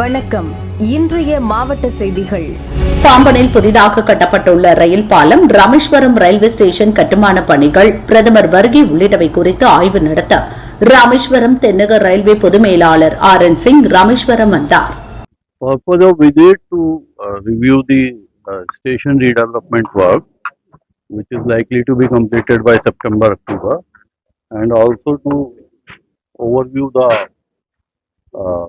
வணக்கம். இன்றைய மாவட்ட செய்திகள். பாம்பனில் புதிதாக கட்டப்பட்டுள்ள ரயில் பாலம் ராமேஸ்வரம் ரயில்வே ஸ்டேஷன் கட்டுமான பணிகள் பிரதமர் வருகை உள்ளிட்டவை குறித்து ஆய்வு நடத்த ராமேஸ்வரம் தென்னக ரயில்வே பொது மேலாளர் ஆர் என் சிங் ராமேஸ்வரம் வந்தார். purpose of visit to uh, review the uh, station redevelopment work, which is likely to be completed by September, October, and also to overview the uh,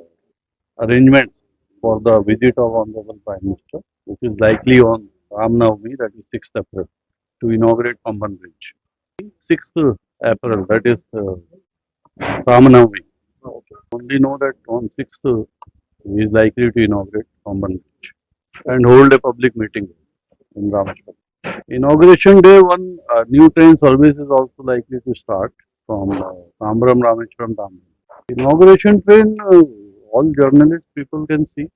arrangements for the visit of Honorable Prime Minister, which is likely on Ram Navami, that is 6th April, to inaugurate Pamban Bridge. 6th April, that is uh, Ram Navami. Only know that on 6th he is likely to inaugurate Pamban Beach and hold a public meeting in Rameshwaram. Inauguration day, one uh, new train service is also likely to start from uh, Tambaram. Inauguration train, uh, all journalists people can see.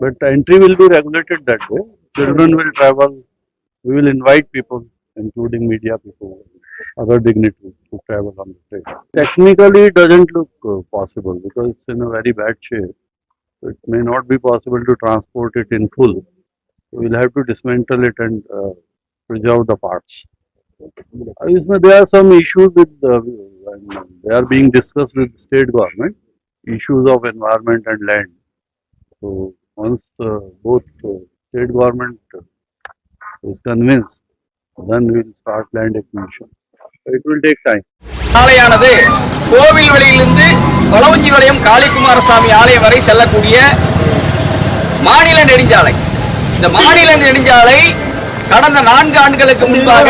But entry will be regulated that way. Children will travel. We will invite people, including media people, other dignitaries to travel on the train. Technically, it doesn't look uh, possible because it's in a very bad shape. So it may not be possible to transport it in full. We'll have to dismantle it and uh, preserve the parts. Uh, there are some issues with, uh, they are being discussed with the state government. Issues of environment and land. So once uh, both uh, state government is convinced, then we will start land acquisition. It will take time. சாலையானது கோவில் வழியிலிருந்து வளவஞ்சி வளையம் காளிக்குமாரசாமி ஆலயம் வரை செல்லக்கூடிய மாநில நெடுஞ்சாலை இந்த மாநில நெடுஞ்சாலை கடந்த நான்கு ஆண்டுகளுக்கு முன்பாக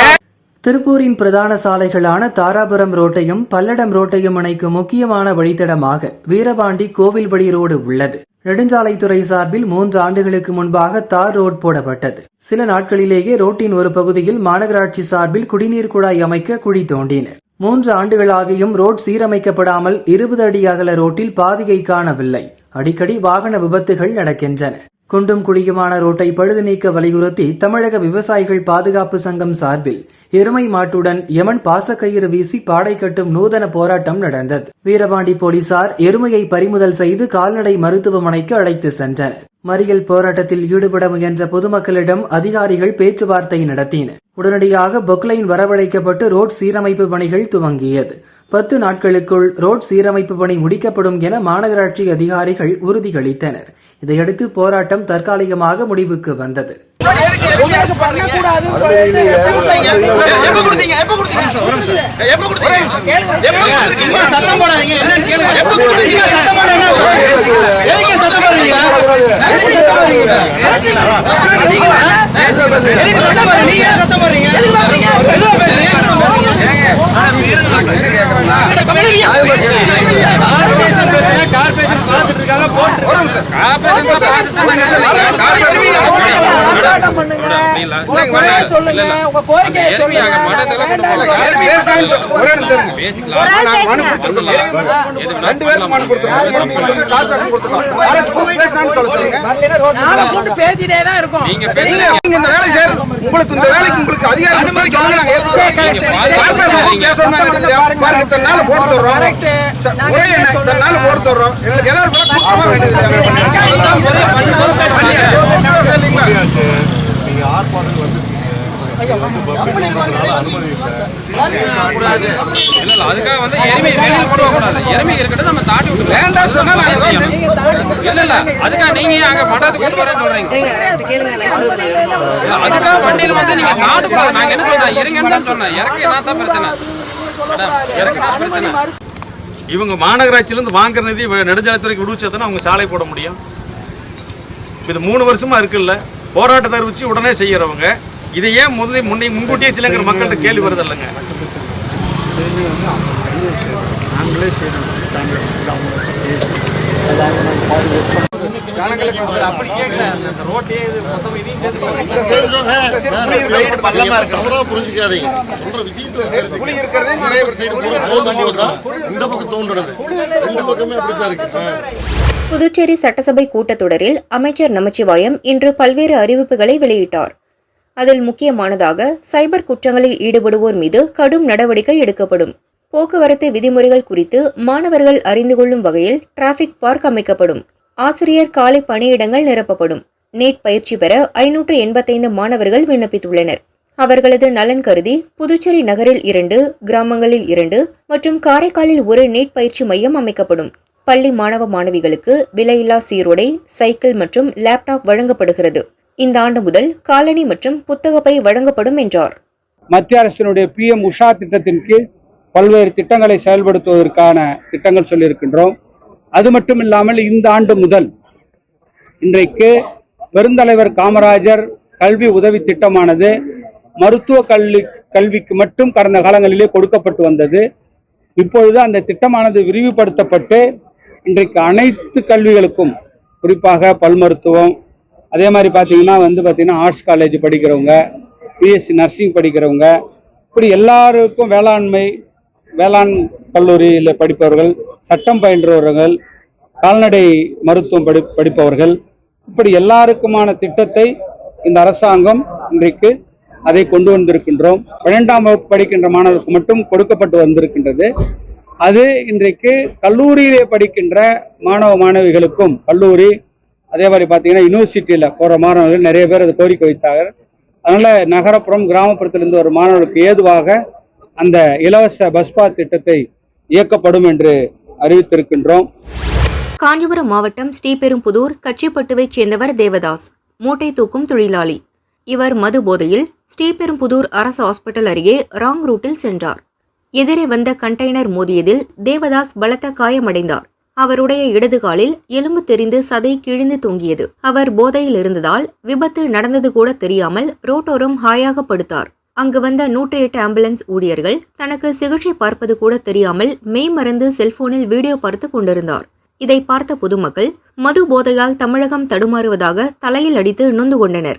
திருப்பூரின் பிரதான சாலைகளான தாராபுரம் ரோட்டையும் பல்லடம் ரோட்டையும் இணைக்கும் முக்கியமான வழித்தடமாக வீரபாண்டி கோவில்படி ரோடு உள்ளது. நெடுஞ்சாலைத்துறை சார்பில் மூன்று ஆண்டுகளுக்கு முன்பாக தார் ரோட் போடப்பட்டது. சில நாட்களிலேயே ரோட்டின் ஒரு பகுதியில் மாநகராட்சி சார்பில் குடிநீர் குழாய் அமைக்க குழி தோண்டினர். மூன்று ஆண்டுகளாகியும் ரோட் சீரமைக்கப்படாமல் இருபது அடி அகல ரோட்டில் பாதையை காணவில்லை. அடிக்கடி வாகன விபத்துகள் நடக்கின்றன. குண்டும் குழியுமான ரோட்டை பழுது நீக்க வலியுறுத்தி தமிழக விவசாயிகள் பாதுகாப்பு சங்கம் சார்பில் எருமை மாட்டுடன் யமன் பாசக்கயிறு வீசி பாடை கட்டும் நூதன போராட்டம் நடந்தது. வீரபாண்டி போலீசார் எருமையை பறிமுதல் செய்து கால்நடை மருத்துவமனைக்கு அழைத்து சென்றனர். மறியல் போராட்டத்தில் ஈடுபட முயன்ற பொதுமக்களிடம் அதிகாரிகள் பேச்சுவார்த்தை நடத்தினர் உடனடியாக பொக்லைன் வரவழைக்கப்பட்டு ரோட் சீரமைப்பு பணிகள் துவங்கியது. பத்து நாட்களுக்குள் ரோட் சீரமைப்பு பணி முடிக்கப்படும் என மாநகராட்சி அதிகாரிகள் உறுதியளித்தனர். இதையடுத்து போராட்டம் தற்காலிகமாக முடிவுக்கு வந்தது. எப்ப கொடுத்தீங்க எப்ப கொடுத்தீங்க எப்ப கொடுத்தீங்க எப்ப கொடுத்தீங்க சத்தம் போடாதீங்க என்னன்னு கேளுங்க எப்ப கொடுத்தீங்க சத்தம் போடாதீங்க எதுக்கு சத்தம் போடுறீங்க எதுக்கு சத்தம் போடுறீங்க நீங்க ஏன் சத்தம் போடுறீங்க பாருங்க. இத்தனை நாள் போட்டு தர்றோம் Correct. ச- ஒரே நாள் போட்டு தர்றோம் எங்களுக்கு ஏதாவது அதுக்காக வந்து எருமை வெளியில போட கூடாது எருமை இருக்கட்டும் நம்ம தாட்டி விட்டு வேண்டாம் சொன்னா இல்ல இல்ல அதுக்காக நீங்க ஏன் அங்க மண்டபத்துக்கு கொண்டு வரேன்னு சொல்றீங்க அதுக்காக வண்டியில வந்து நீங்க தாட்டு கூடாது நாங்க என்ன சொன்னோம் இருங்கன்னு தான் சொன்னேன் இறக்க என்ன தான் பிரச்சனை மேடம் இறக்க பிரச்சனை இவங்க மாநகராட்சியிலேருந்து வாங்குற நிதி வி- நெடுஞ்சாலைத்துறைக்கு விடுவிச்சதுன்னா அவங்க சாலை போட முடியும். இது மூணு வருஷமாக இருக்குல்ல. போராட்டத்தை அறிவிச்சு உடனே செய்கிறவங்க இதை ஏன் முதலே முன்னே முன்கூட்டியே சிலங்கிற மக்கள்கிட்ட கேள்வி வருது இல்லைங்க புரிஞ்சுக்காதீங்க. சொல்ற விஷயத்துல இருக்கிறதே நிறைய பேர் இந்த பக்கம் பக்கமே அப்படித்தான் இருக்கு. புதுச்சேரி சட்டசபை கூட்டத்தொடரில் அமைச்சர் நமச்சிவாயம் இன்று பல்வேறு அறிவிப்புகளை வெளியிட்டார். அதில் முக்கியமானதாக சைபர் குற்றங்களில் ஈடுபடுவோர் மீது கடும் நடவடிக்கை எடுக்கப்படும். போக்குவரத்து விதிமுறைகள் குறித்து மாணவர்கள் அறிந்து கொள்ளும் வகையில் டிராஃபிக் பார்க் அமைக்கப்படும். ஆசிரியர் காலை பணியிடங்கள் நிரப்பப்படும். நீட் பயிற்சி பெற ஐநூற்று எண்பத்தைந்து மாணவர்கள் விண்ணப்பித்துள்ளனர். அவர்களது நலன் கருதி புதுச்சேரி நகரில் இரண்டு கிராமங்களில் இரண்டு மற்றும் காரைக்காலில் ஒரு நீட் பயிற்சி மையம் அமைக்கப்படும். பள்ளி மாணவ மாணவிகளுக்கு விலையில்லா சீருடை சைக்கிள் மற்றும் லேப்டாப் வழங்கப்படுகிறது. இந்த ஆண்டு முதல் காலணி மற்றும் புத்தகப்பை வழங்கப்படும் என்றார். மத்திய அரசினுடைய பிஎம் உஷா திட்டத்தின் கீழ் பல்வேறு திட்டங்களை செயல்படுத்துவதற்கான திட்டங்கள் சொல்லியிருக்கின்றோம். அது மட்டும் இல்லாமல் இந்த ஆண்டு முதல் இன்றைக்கு பெருந்தலைவர் காமராஜர் கல்வி உதவி திட்டமானது மருத்துவ கல்வி கல்விக்கு மட்டும் கடந்த காலங்களிலே கொடுக்கப்பட்டு வந்தது. இப்பொழுது அந்த திட்டமானது விரிவுபடுத்தப்பட்டு இன்றைக்கு அனைத்து கல்விகளுக்கும் குறிப்பாக பல் மருத்துவம் அதே மாதிரி பார்த்தீங்கன்னா வந்து பார்த்தீங்கன்னா ஆர்ட்ஸ் காலேஜ் படிக்கிறவங்க பிஎஸ்சி நர்சிங் படிக்கிறவங்க இப்படி எல்லாருக்கும் வேளாண்மை வேளாண் கல்லூரியில் படிப்பவர்கள் சட்டம் பயின்றவர்கள் கால்நடை மருத்துவம் படி படிப்பவர்கள் இப்படி எல்லாருக்குமான திட்டத்தை இந்த அரசாங்கம் இன்றைக்கு அதை கொண்டு வந்திருக்கின்றோம். பன்னெண்டாம் வகுப்பு படிக்கின்ற மாணவருக்கு மட்டும் கொடுக்கப்பட்டு வந்திருக்கின்றது. அது இன்றைக்கு கல்லூரியிலே படிக்கின்ற மாணவ மாணவிகளுக்கும் கல்லூரி அதே மாதிரி பார்த்தீங்கன்னா யூனிவர்சிட்டியில் போகிற மாணவர்கள் நிறைய பேர் அதை கோரிக்கை வைத்தாங்க. அதனால நகரப்புறம் கிராமப்புறத்திலிருந்து ஒரு மாணவர்களுக்கு ஏதுவாக அந்த இலவச பஸ்பா திட்டத்தை இயக்கப்படும் என்று அறிவித்திருக்கின்றோம். காஞ்சிபுரம் மாவட்டம் ஸ்ரீபெரும்புதூர் கச்சிப்பட்டுவைச் சேர்ந்தவர் தேவதாஸ் மூட்டை தூக்கும் தொழிலாளி. இவர் மது போதையில் ஸ்ரீபெரும்புதூர் அரசு ஹாஸ்பிட்டல் அருகே ராங் ரூட்டில் சென்றார். எதிரே வந்த கண்டெய்னர் மோதியதில் தேவதாஸ் பலத்த காயமடைந்தார். அவருடைய இடதுகாலில் எலும்பு தெரிந்து சதை கிழிந்து தொங்கியது. அவர் போதையில் இருந்ததால் விபத்து நடந்தது கூட தெரியாமல் ரோட்டோரம் ஹாயாக படுத்தார் அங்கு வந்த நூற்றி எட்டு ஆம்புலன்ஸ் ஊழியர்கள் தனக்கு சிகிச்சை பார்ப்பது கூட தெரியாமல் மெய் மறந்து செல்போனில் வீடியோ பார்த்து கொண்டிருந்தார். இதை பார்த்த பொதுமக்கள் மது போதையால் தமிழகம் தடுமாறுவதாக தலையில் அடித்து நொந்து கொண்டனர்.